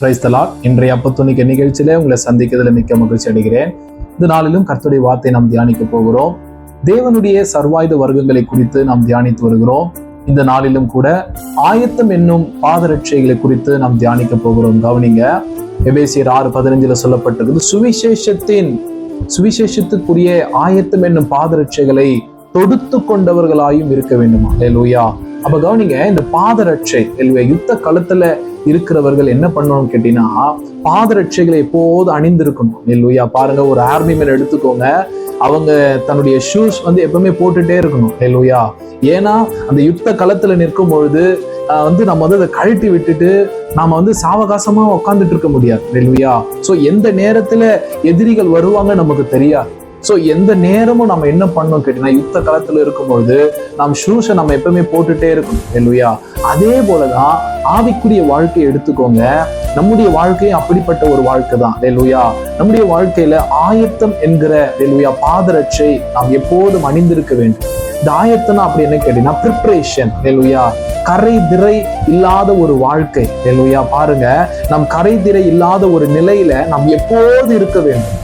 பிரைஸ்தலா இன்றைய அப்பத்துணிக்க நிகழ்ச்சியில உங்களை சந்திக்கிறதுல மிக்க மகிழ்ச்சி அடைகிறேன். இந்த நாளிலும் கர்த்தருடைய வார்த்தை நாம் தியானிக்க போகிறோம். தேவனுடைய சர்வாயுத வர்க்கங்களை குறித்து நாம் தியானித்து வருகிறோம். இந்த நாளிலும் கூட ஆயத்தம் என்னும் பாதரட்சைகளை குறித்து நாம் தியானிக்க போகிறோம். கவனிங்க. எபேசியர் ஆறு பதினஞ்சுல சொல்லப்பட்டிருக்குது சுவிசேஷத்தின் சுவிசேஷத்துக்குரிய ஆயத்தம் என்னும் பாதரட்சைகளை தொடுத்து கொண்டவர்களாயும் இருக்க வேண்டுமா? லூயா அப்ப கவனிங்க இந்த பாதரட்சை யுத்த களத்துல இருக்கிறவர்கள் என்ன பண்ணணும்னு கேட்டீங்கன்னா பாதரட்சைகளை எப்போது அணிந்திருக்கணும். இல்லையா பாருங்க ஒரு ஆர்மி மேன் எடுத்துக்கோங்க. அவங்க தன்னுடைய ஷூஸ் வந்து எப்பவுமே போட்டுட்டே இருக்கணும். இல்லையா ஏன்னா அந்த யுத்த களத்துல நிற்கும் பொழுது வந்து நம்ம வந்து அதை கழட்டி விட்டுட்டு நாம வந்து சாவகாசமா உட்காந்துட்டு இருக்க முடியாது. இல்லையா சோ எந்த நேரத்துல எதிரிகள் வருவாங்க நமக்கு தெரியாது. சோ எந்த நேரமும் நம்ம என்ன பண்ணோம் கேட்டீங்கன்னா யுத்த காலத்தில் இருக்கும்பொழுது நாம் ஷூஸை நம்ம எப்பவுமே போட்டுட்டே இருக்கணும் இல்லையா? அதே போலதான் ஆவிக்குரிய வாழ்க்கையை எடுத்துக்கோங்க. நம்முடைய வாழ்க்கையும் அப்படிப்பட்ட ஒரு வாழ்க்கை தான் லெலுயா நம்முடைய வாழ்க்கையில ஆயத்தம் என்கிற லெலுயா பாதரட்சை நாம் எப்போதும் அணிந்திருக்க வேண்டும். இந்த ஆயத்தம்னா அப்படி என்ன கேட்டீங்கன்னா ப்ரிப்ரேஷன் லெலுயா கரை திரை இல்லாத ஒரு வாழ்க்கை லெலுயா பாருங்க நம் கரை திரை இல்லாத ஒரு நிலையில நாம் எப்போது இருக்க வேண்டும்?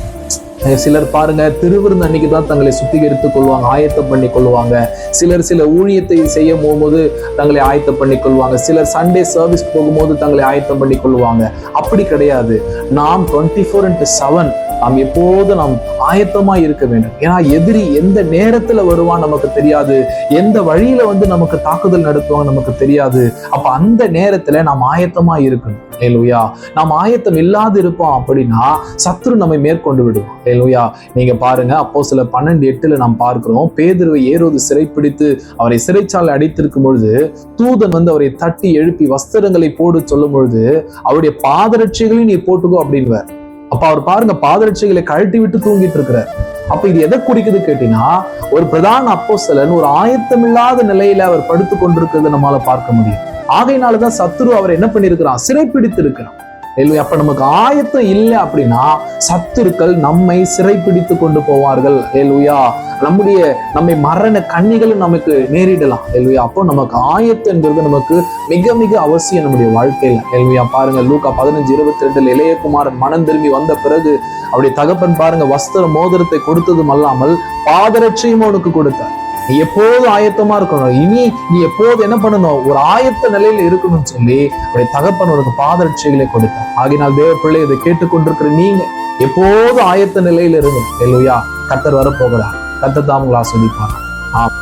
சிலர் பாருங்க திருவிருந்து அன்னைக்கு தான் தங்களை சுத்திகரித்துக் கொள்வாங்க ஆயத்தம் பண்ணி கொள்வாங்க. சிலர் சில ஊழியத்தை செய்ய போகும்போது தங்களை ஆயத்தம் பண்ணி கொள்வாங்க. சிலர் சண்டே சர்வீஸ் போகும்போது தங்களை ஆயத்தம் பண்ணி கொள்வாங்க. அப்படி கிடையாது. நாம் டுவெண்ட்டி ஃபோர் இன்ட்டு செவன் நாம் எப்போது நாம் ஆயத்தமா இருக்க வேண்டும். ஏன்னா எதிரி எந்த நேரத்துல வருவான் நமக்கு தெரியாது. எந்த வழியில வந்து நமக்கு தாக்குதல் நடத்துவாங்க நமக்கு தெரியாது. அப்ப அந்த நேரத்துல நாம் ஆயத்தமா இருக்கணும். ஏலுயா நாம் ஆயத்தம் இல்லாது இருப்போம் அப்படின்னா சத்ரு நம்மை மேற்கொண்டு விடுவோம் ஏலுயா நீங்க பாருங்க அப்போ சில பன்னெண்டு எட்டுல நாம் பார்க்கிறோம் பேதுருவை ஏறோது சிறைப்பிடித்து அவரை சிறைச்சாலை அடைத்திருக்கும் பொழுது தூதன் வந்து அவரை தட்டி எழுப்பி வஸ்திரங்களை போடு சொல்லும் பொழுது அவருடைய பாதரட்சிகளையும் நீ போட்டுக்கோ அப்படின்வார் அப்ப அவர் பாருங்க பாதரட்சைகளை கழட்டி விட்டு தூங்கிட்டு இருக்கிறார். அப்ப இது எதை குறிக்குது கேட்டீங்கன்னா ஒரு பிரதான அப்போஸ்தலன் ஒரு ஆயத்தமில்லாத நிலையில அவர் படுத்து கொண்டிருக்கிறத நம்மளால பார்க்க முடியும். ஆகையினாலதான் சத்துரு அவர் என்ன பண்ணிருக்கிறான் சிறைப்பிடித்து இருக்கிறான் அப்ப நமக்கு ஆயத்தம் இல்லை அப்படின்னா சத்துருக்கள் நம்மை சிறைப்பிடித்து கொண்டு போவார்கள். ஏலுயா நம்முடைய நம்மை மரண கண்ணிகளும் நமக்கு நேரிடலாம். ஏலுயா அப்போ நமக்கு ஆயத்தம்ங்கிறது நமக்கு மிக மிக அவசியம் நம்முடைய வாழ்க்கையில. ஏலுயா பாருங்க லூக்கா பதினஞ்சு இருபத்தி ரெண்டுல இளையகுமாரன் மனம் திரும்பி வந்த பிறகு அவருடைய தகப்பன் பாருங்க வஸ்திர மோதிரத்தை கொடுத்ததும் அல்லாமல் பாதரட்சியும் அவனுக்கு கொடுத்தார். நீ எப்போது ஆயத்தமா இருக்கணும். இனி நீ எப்போது என்ன பண்ணணும்? ஒரு ஆயத்த நிலையில இருக்கணும்னு சொல்லி அவருடைய தகப்பன் உனக்கு பாதரட்சைகளை கொடுத்தார். ஆகினால் தேவ பிள்ளை இதை கேட்டுக்கொண்டிருக்கிற நீங்க எப்போது ஆயத்த நிலையில இருங்க எல்லையா கத்தர் வரப்போகிறார். கத்தர் தான் உங்களை ஆஸ்வதிப்பார் ஆமா